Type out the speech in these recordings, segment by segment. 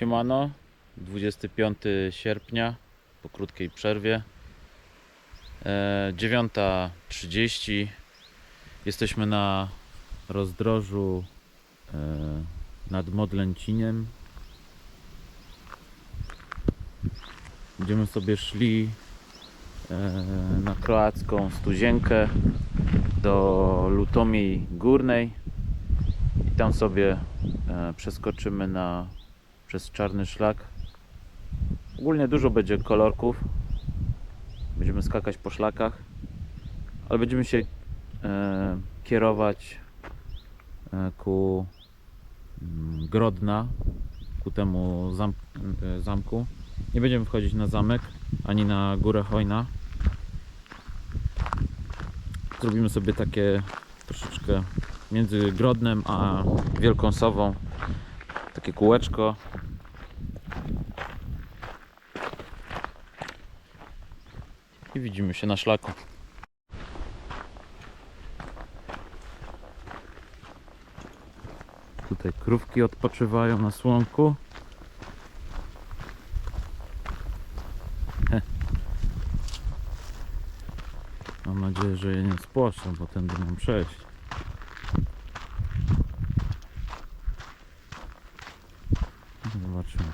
Siemano, 25 sierpnia po krótkiej przerwie. E, 9.30 jesteśmy na rozdrożu e, nad Modlęcinem. Będziemy sobie szli e, na kroacką stuzienkę do Lutomiej Górnej i tam sobie e, przeskoczymy na przez czarny szlak. Ogólnie dużo będzie kolorków. Będziemy skakać po szlakach, ale będziemy się e, kierować e, ku mm, Grodna, ku temu zam, e, zamku. Nie będziemy wchodzić na zamek ani na górę Hojna. Zrobimy sobie takie troszeczkę między Grodnem a Wielką Sową takie kółeczko. Widzimy się na szlaku. Tutaj krówki odpoczywają na słonku. Mam nadzieję, że je nie spłoszczą, bo tędy mam przejść. Zobaczymy.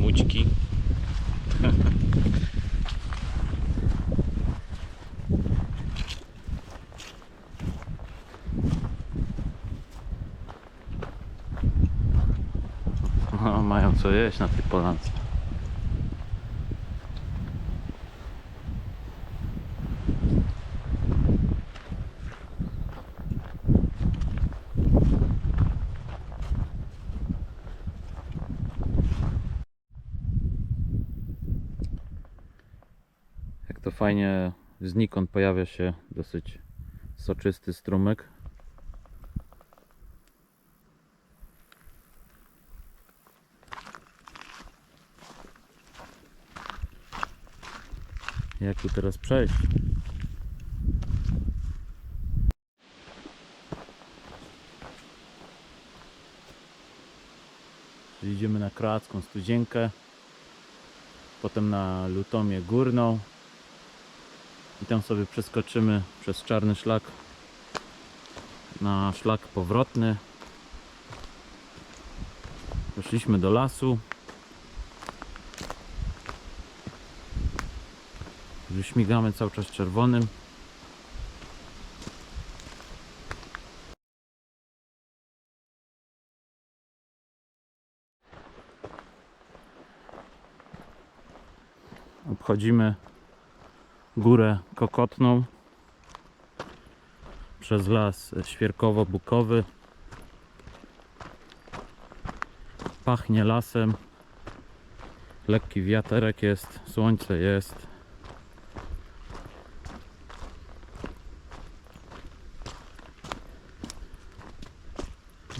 Mućki. O, mają co jeść na tej polance. Jak to fajnie znikąd pojawia się dosyć soczysty strumyk. Jak tu teraz przejść? Idziemy na kroacką studzienkę, potem na Lutomię Górną i tam sobie przeskoczymy przez czarny szlak na szlak powrotny. Poszliśmy do lasu. Śmigamy cały czas czerwonym. Obchodzimy górę Kokotną przez las świerkowo-bukowy. Pachnie lasem. Lekki wiaterek jest, słońce jest.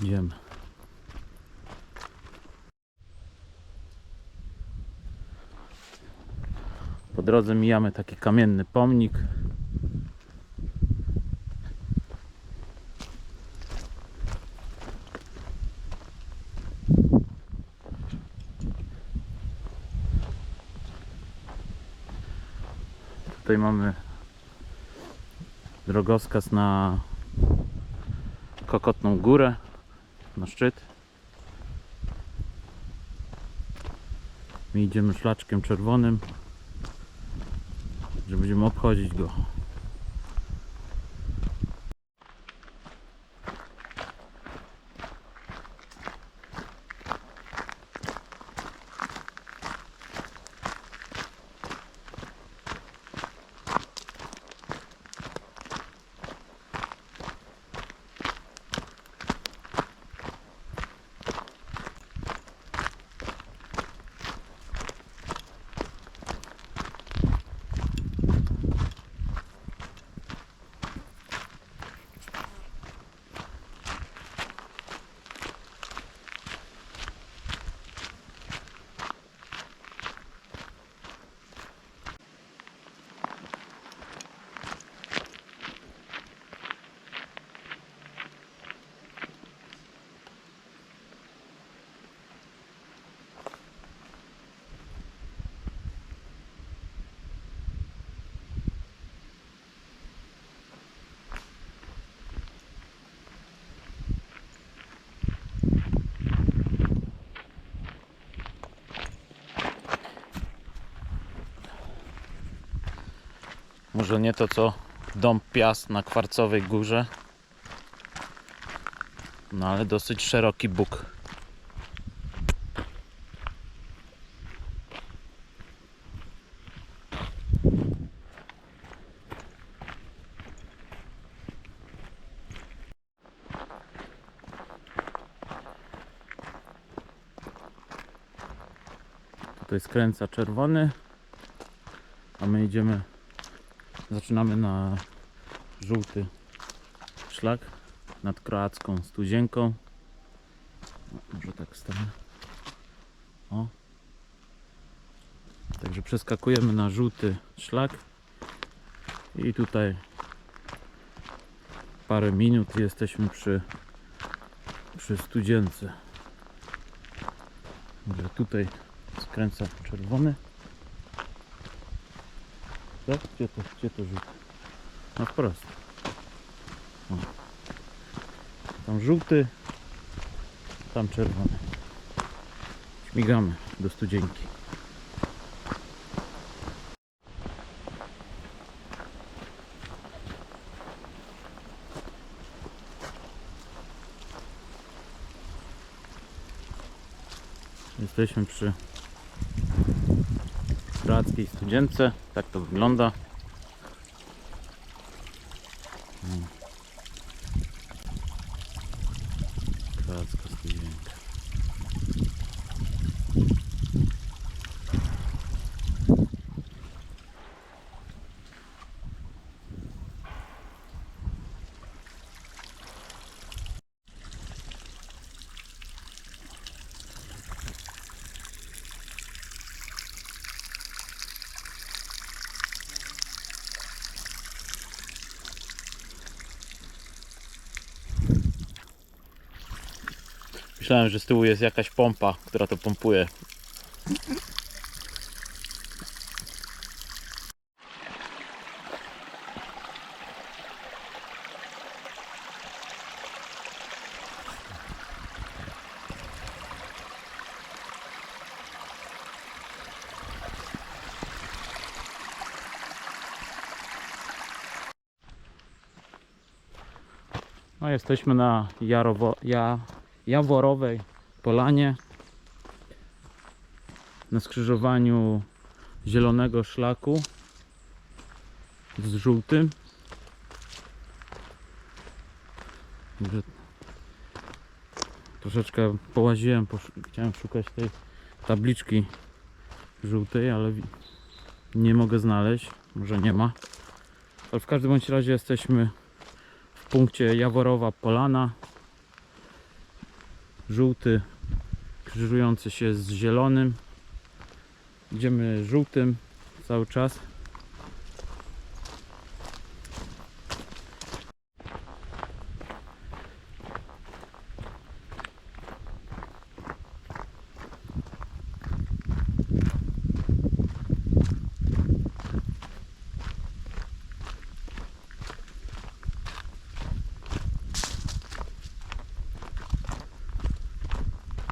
Idziemy. Po drodze mijamy taki kamienny pomnik. Tutaj mamy drogowskaz na Kokotną Górę, na szczyt. My idziemy szlaczkiem czerwonym że będziemy obchodzić go. Może nie to co dom Piast na Kwarcowej Górze. No ale dosyć szeroki bóg. Tutaj skręca czerwony, a my idziemy, zaczynamy na żółty szlak nad kroacką studzienką. O, Może tak stanę. O. Także przeskakujemy na żółty szlak i tutaj parę minut jesteśmy przy, przy studzience. Także tutaj skręca czerwony. Tak? Gdzie to, gdzie to żółty? No wprost. O. Tam żółty, tam czerwony. Śmigamy do studzienki. Jesteśmy przy Prackiej Studzience. Tak to wygląda. Myślałem, że z tyłu jest jakaś pompa, która to pompuje. No jesteśmy na Jarowo, ja, Jaworowej Polanie na skrzyżowaniu zielonego szlaku z żółtym. Troszeczkę połaziłem, chciałem szukać tej tabliczki żółtej, ale nie mogę znaleźć, może nie ma. Ale w każdym bądź razie jesteśmy w punkcie Jaworowa Polana. Żółty krzyżujący się z zielonym. Idziemy żółtym cały czas.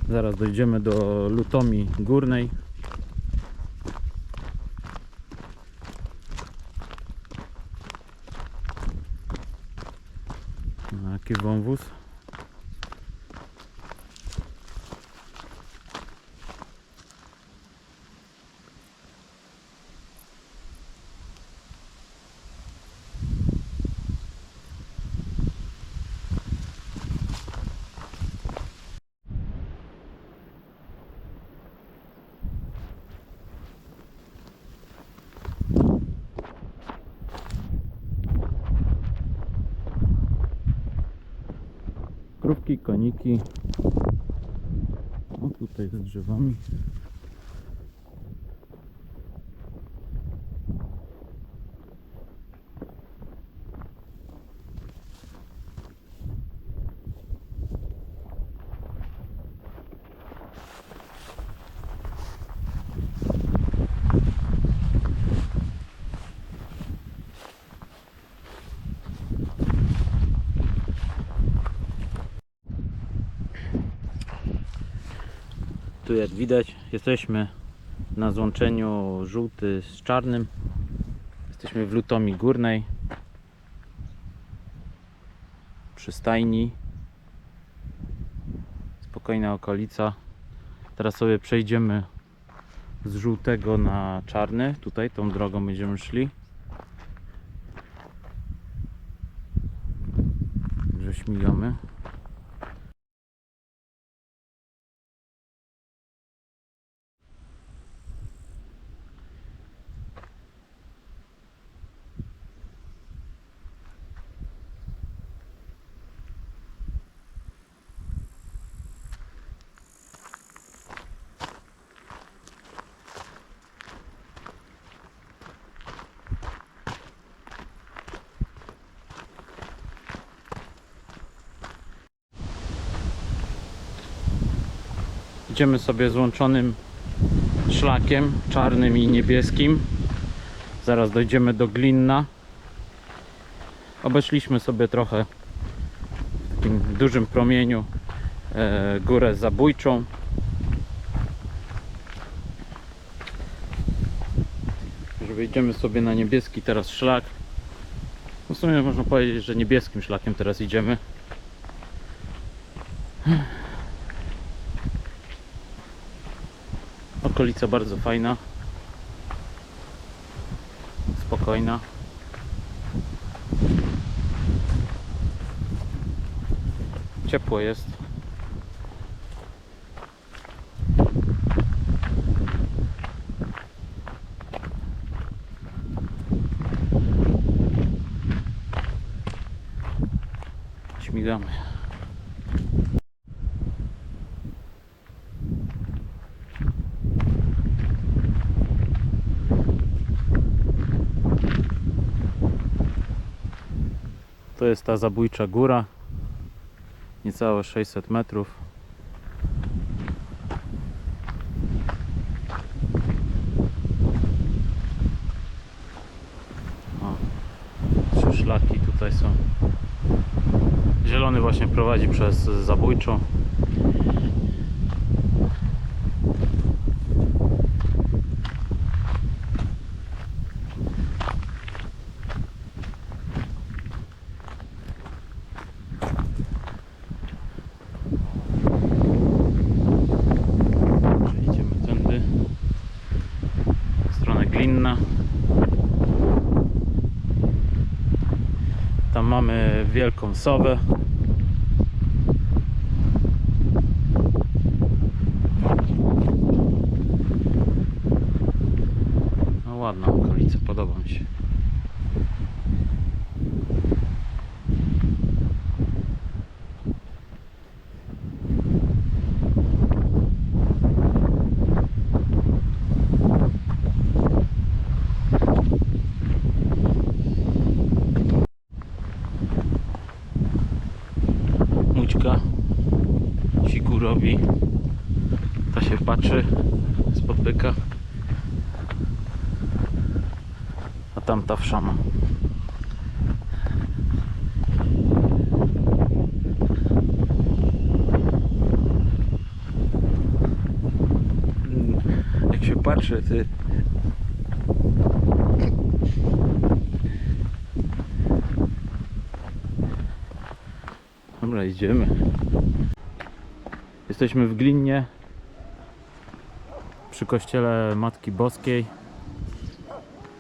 Zaraz dojdziemy do Lutomi Górnej. Jaki wąwóz. Koniki. O tutaj za drzewami. Tu jak widać jesteśmy na złączeniu żółty z czarnym. Jesteśmy w Lutomi Górnej. Przy stajni. Spokojna okolica. Teraz sobie przejdziemy z żółtego na czarny. Tutaj tą drogą będziemy szli. Także śmigamy. Idziemy sobie złączonym szlakiem czarnym i niebieskim. Zaraz dojdziemy do Glinna. Obeszliśmy sobie trochę w takim dużym promieniu e, górę zabójczą. Wyjdziemy sobie na niebieski teraz szlak. W sumie można powiedzieć, że niebieskim szlakiem teraz idziemy. Okolica bardzo fajna. Spokojna. Ciepło jest. Śmigamy. To jest ta zabójcza góra. Niecałe 600 metrów. O, trzy szlaki tutaj są. Zielony właśnie prowadzi przez zabójczą. Przejdziemy tędy. W stronę Glinna. Tam mamy wielką sowę. No ładna okolica, podoba mi się. Sikurowi. Ta się patrzy spod byka. A tamta wszama. Mm, Jak się patrzy, ty. Dobra, idziemy. Jesteśmy w Glinnie przy kościele Matki Boskiej.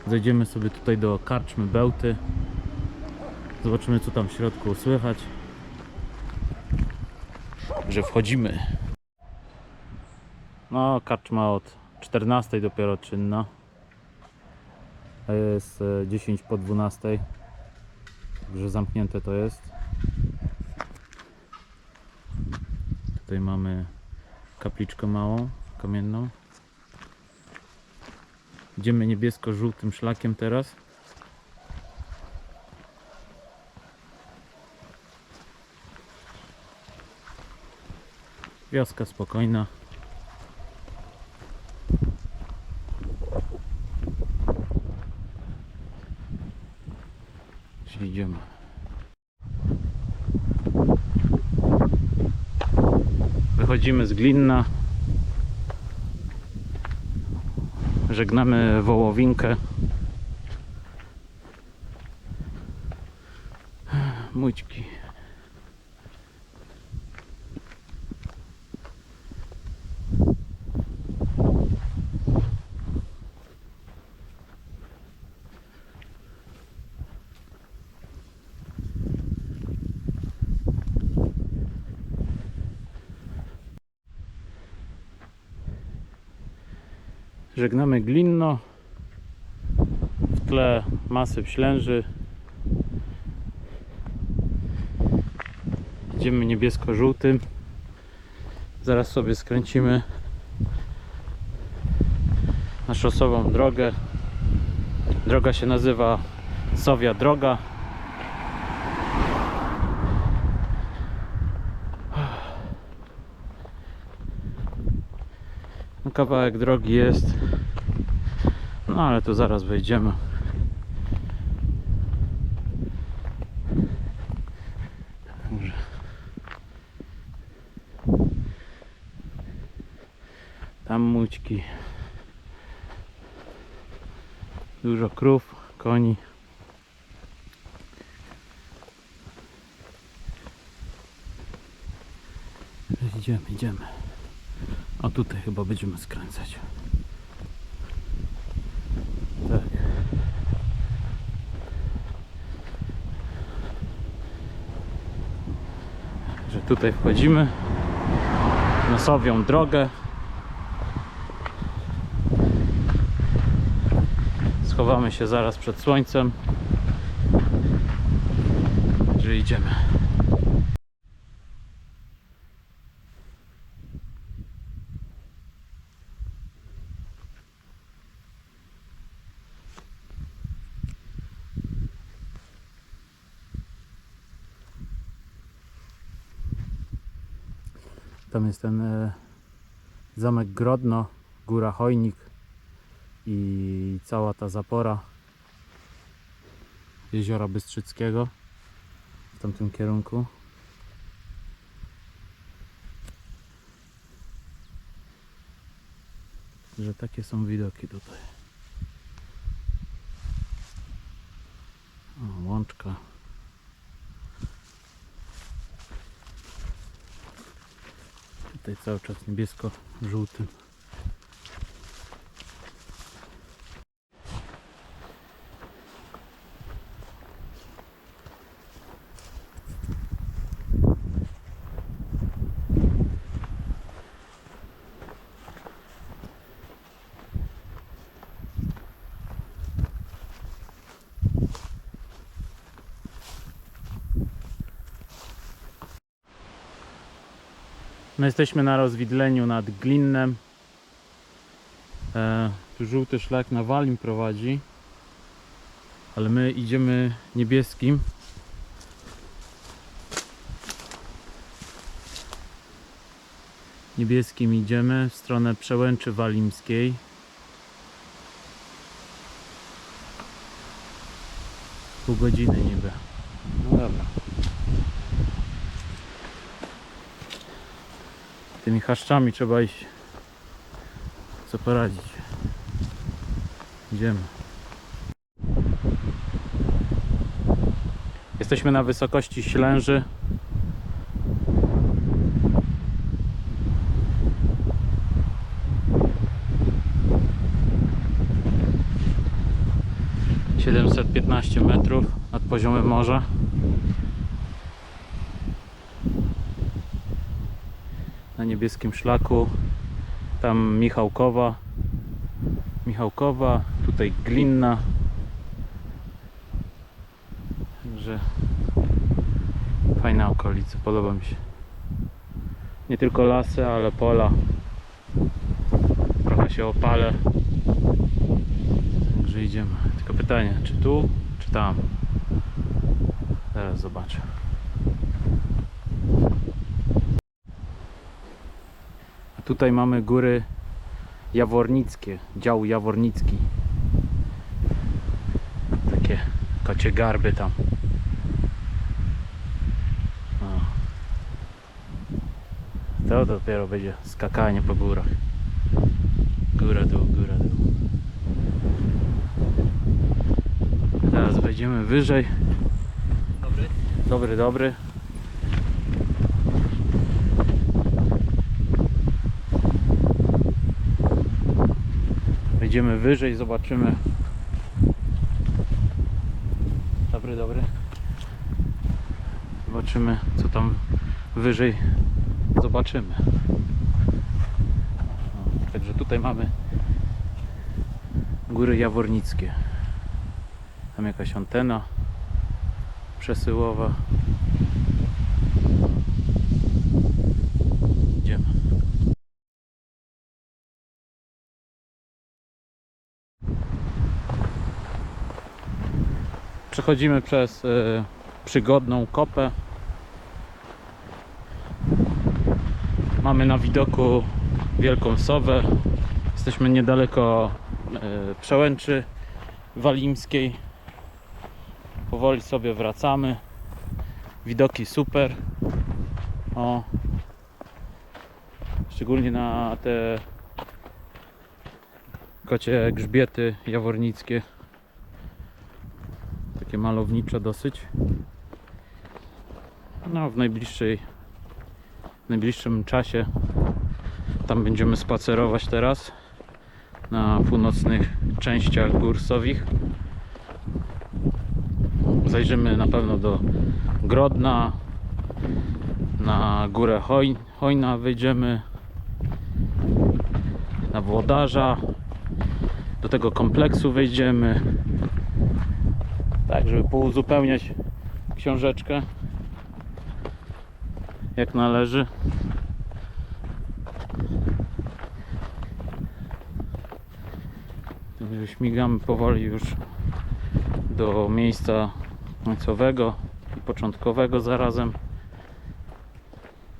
Zejdziemy sobie tutaj do karczmy Bełty. Zobaczymy co tam w środku słychać. Że wchodzimy. No, karczma od 14 dopiero czynna. A jest e, 10 po 12. Także zamknięte to jest. Tutaj mamy kapliczkę małą, kamienną. Idziemy niebiesko-żółtym szlakiem teraz. Wioska spokojna. Wychodzimy z Glinna. Żegnamy Wołowinkę. Mućki. Żegnamy Glinno. W tle masyw ślęży. Idziemy niebiesko-żółtym. Zaraz sobie skręcimy na szosową drogę. Droga się nazywa Sowia Droga. Kawałek drogi jest. No ale tu zaraz wejdziemy. Tam mućki. Dużo krów, koni. Idziemy, idziemy. A tutaj chyba będziemy skręcać. Tak. Że tutaj wchodzimy na sowią drogę. Schowamy się zaraz przed słońcem. Że idziemy. Tam jest ten e, zamek Grodno, góra Chojnik i cała ta zapora jeziora Bystrzyckiego w tamtym kierunku. Że takie są widoki tutaj. O, łączka. Tutaj cały czas niebiesko-żółtym. My jesteśmy na rozwidleniu nad Glinnem. E, tu żółty szlak na Walim prowadzi. Ale my idziemy niebieskim. Niebieskim idziemy w stronę Przełęczy Walimskiej. Pół godziny niby. No dobra. Tymi chaszczami trzeba iść. Co poradzić? Idziemy. Jesteśmy na wysokości Ślęży. Siedemset piętnaście metrów nad poziomem morza. Na niebieskim szlaku. Tam Michałkowa. Michałkowa, tutaj Glinna. Także fajna okolica, podoba mi się. Nie tylko lasy, ale pola. Trochę się opalę. Także idziemy. Tylko pytanie, czy tu, czy tam? Zaraz zobaczę. Tutaj mamy góry jawornickie, dział jawornicki. Takie kocie garby tam. O. To dopiero będzie skakanie po górach. Góra dół, góra dół. Teraz wejdziemy wyżej. Dobry. Dobry, dobry. Wejdziemy wyżej, zobaczymy. Dobry, dobry. Zobaczymy, co tam wyżej zobaczymy. O, Także tutaj mamy góry jawornickie. Tam jakaś antena przesyłowa. Idziemy. Przechodzimy przez e, przygodną kopę. Mamy na widoku wielką sowę. Jesteśmy niedaleko e, przełęczy walimskiej. Powoli sobie wracamy. Widoki super. O. Szczególnie na te kocie grzbiety jawornickie. Takie malownicze dosyć. No w najbliższej w najbliższym czasie tam będziemy spacerować teraz na północnych częściach gór Sowich. Zajrzymy na pewno do Grodna, na górę Hoj, Hojna wyjdziemy, na Włodarza, do tego kompleksu wejdziemy, tak żeby pouzupełniać książeczkę jak należy. Także Śmigamy powoli już do miejsca końcowego i początkowego zarazem.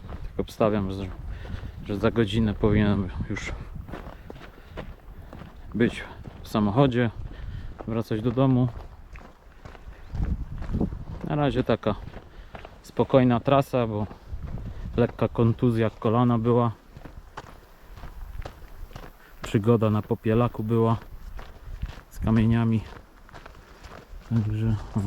Tak obstawiam, że, że za godzinę powinienem już być w samochodzie, wracać do domu. Na razie taka spokojna trasa, bo lekka kontuzja kolana była. Przygoda na popielaku była z kamieniami. Także o.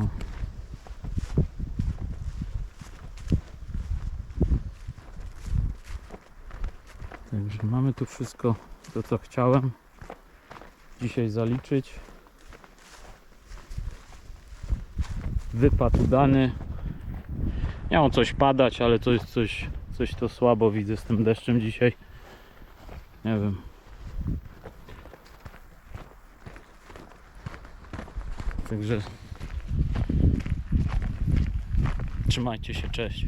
Także mamy tu wszystko to co chciałem dzisiaj zaliczyć. Wypad udany. Miało coś padać, ale to jest coś, coś to słabo widzę z tym deszczem dzisiaj. Nie wiem. Także trzymajcie się, cześć.